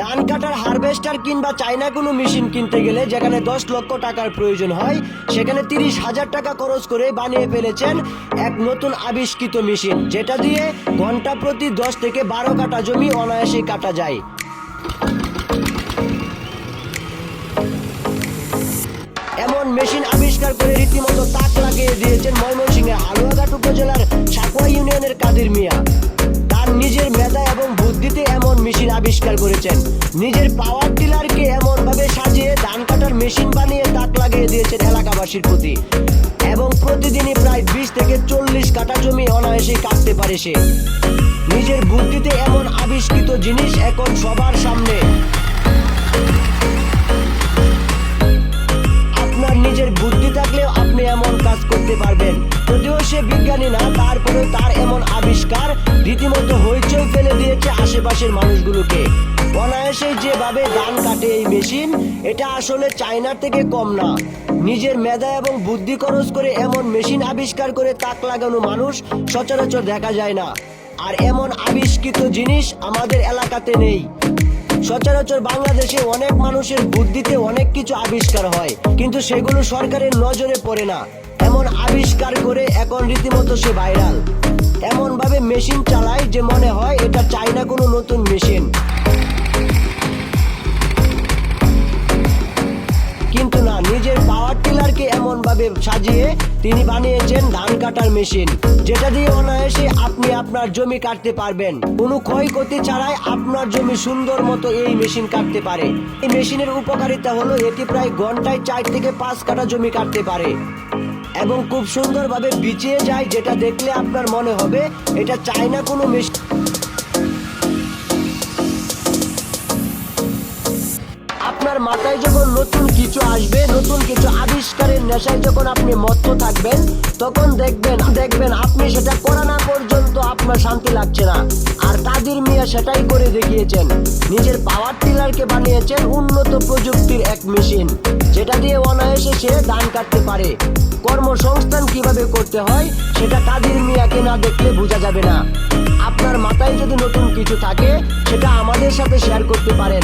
ধান কাটার হারভেস্টার কিংবা চাইনা কোনো মেশিন কিনতে গেলে যেখানে দশ লক্ষ টাকার প্রয়োজন হয়, সেখানে তিরিশ হাজার টাকা খরচ করে বানিয়ে ফেলেছেন এক নতুন আবিষ্কৃত মেশিন, যেটা দিয়ে ঘণ্টা প্রতি দশ থেকে বারো কাটা জমি অনায়াসে কাটা যায়। এমন মেশিন আবিষ্কার করে রীতিমতো তাক লাগিয়ে দিয়েছেন ময়মনসিংহের হালুয়াঘাট উপজেলার সাকুয়া ইউনিয়নের কাদির মিয়া। তার নিজের মেশিন আবিষ্কার করেছেন। নিজের পাওয়ার টিলারকে এমন ভাবে সাজিয়ে ধান কাটার মেশিন বানিয়ে তাক লাগিয়ে দিয়েছেন এলাকাবাসীর প্রতি। এবং প্রতিদিনই প্রায় বিশ থেকে চল্লিশ কাটা জমি অনায়াসে কাটতে পারে সে। নিজের বুদ্ধিতে এমন আবিষ্কৃত জিনিস এখন সবার সামনে। আপনার নিজের বুদ্ধি থাকলেও আপনি এমন কাজ করতে পারবেন। যদিও সে বিজ্ঞানী না, তারপরেও তার এমন আবিষ্কার রীতিমতো হইচই ফেলে দিয়েছে আশেপাশের মানুষগুলোকে। অনায়াসে যেভাবে ধান কাটে এই মেশিন, এটা আসলে চায়নার থেকে কম না। নিজের মেধা এবং বুদ্ধি খরচ করে এমন মেশিন আবিষ্কার করে তাক লাগানো মানুষ সচরাচর দেখা যায় না। আর এমন আবিষ্কৃত জিনিস আমাদের এলাকাতে নেই। সচরাচর বাংলাদেশে অনেক মানুষের বুদ্ধিতে অনেক কিছু আবিষ্কার হয়, কিন্তু সেগুলো সরকারের নজরে পড়ে না। এমন আবিষ্কার করে এখন রীতিমতো সে ভাইরাল এমন ভাবে মেশিন চালায় যে মনে হয় এটা চাইনা কোনো নতুন মেশিন কিন্তু না, নিজের পাওয়ার টিলারকে এমন ভাবে সাজিয়ে তিনি বানিয়েছেন ধান কাটার মেশিন যেটা দিয়ে অনায়াসে আপনি আপনার জমি কাটতে পারবেন। কোনো ক্ষয়ক্ষতি ছাড়াই আপনার জমি সুন্দর মতো এই মেশিন কাটতে পারে। এই মেশিনের উপকারিতা হলো এটি প্রায় ঘন্টায় চার থেকে পাঁচ কাটা জমি কাটতে পারে। এবং খুব সুন্দরভাবে বিছিয়ে যায়, যেটা দেখলে আপনার মনে হবে, এটা চায়না কোনো মেশিন আপনার মাথায় যখন নতুন কিছু আসবে, নতুন কিছু আবিষ্কারের নেশায় যখন আপনি মত্ত থাকবেন, তখন দেখবেন দেখবেন আপনি সেটা করা আপনার শান্তি লাগছে না। আর কাদির মিয়া সেটাই করে দেখিয়েছেন। নিজের পাওয়ার টিলারকে বানিয়েছেন উন্নত প্রযুক্তির এক মেশিন যেটা দিয়ে অনায়াসে সে ধান কাটতে পারে। কর্মসংস্থান কীভাবে করতে হয়, সেটা কাদির মিয়াকে না দেখলে বোঝা যাবে না। আপনার মাথায় যদি নতুন কিছু থাকে, সেটা আমাদের সাথে শেয়ার করতে পারেন।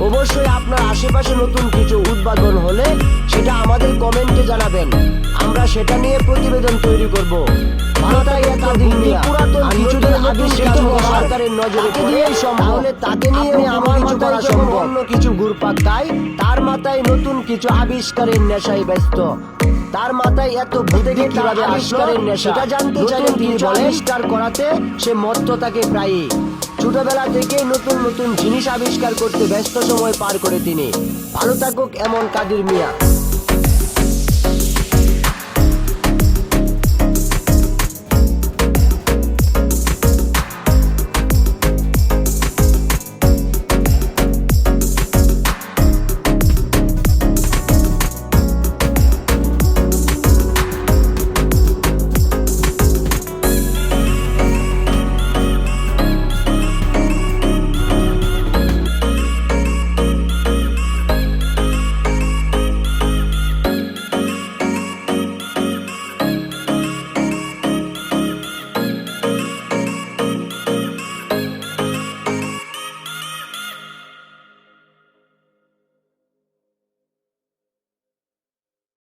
অবশ্যই আপনার আশেপাশে নতুন কিছু উদ্ভাবন হলে, সেটা আমাদের কমেন্টে জানাবেন। আমরা সেটা নিয়ে প্রতিবেদন তৈরি করব। মাথায় একাধিক পুরাতন কিছুদিন আবিষ্কৃত সরকারের নজরে পড়ে। তাহলে তাকে নিয়ে আমার মাথায় যখন অন্য কিছু ঘুরপাক খায় তার মাথায় নতুন কিছু আবিষ্কারের নেশায় ব্যস্ত। তার মাথায় এত কীভাবে আবিষ্কারের নেশা। সেটা জানতে চাইলে তিনি আবিষ্কার করাতে সে মত্ত থাকে প্রায়ই। ছোটবেলা থেকেই নতুন নতুন জিনিস আবিষ্কার করতে ব্যস্ত সময় পার করে তিনি। ভালো থাকুক এমন কাদির মিয়া।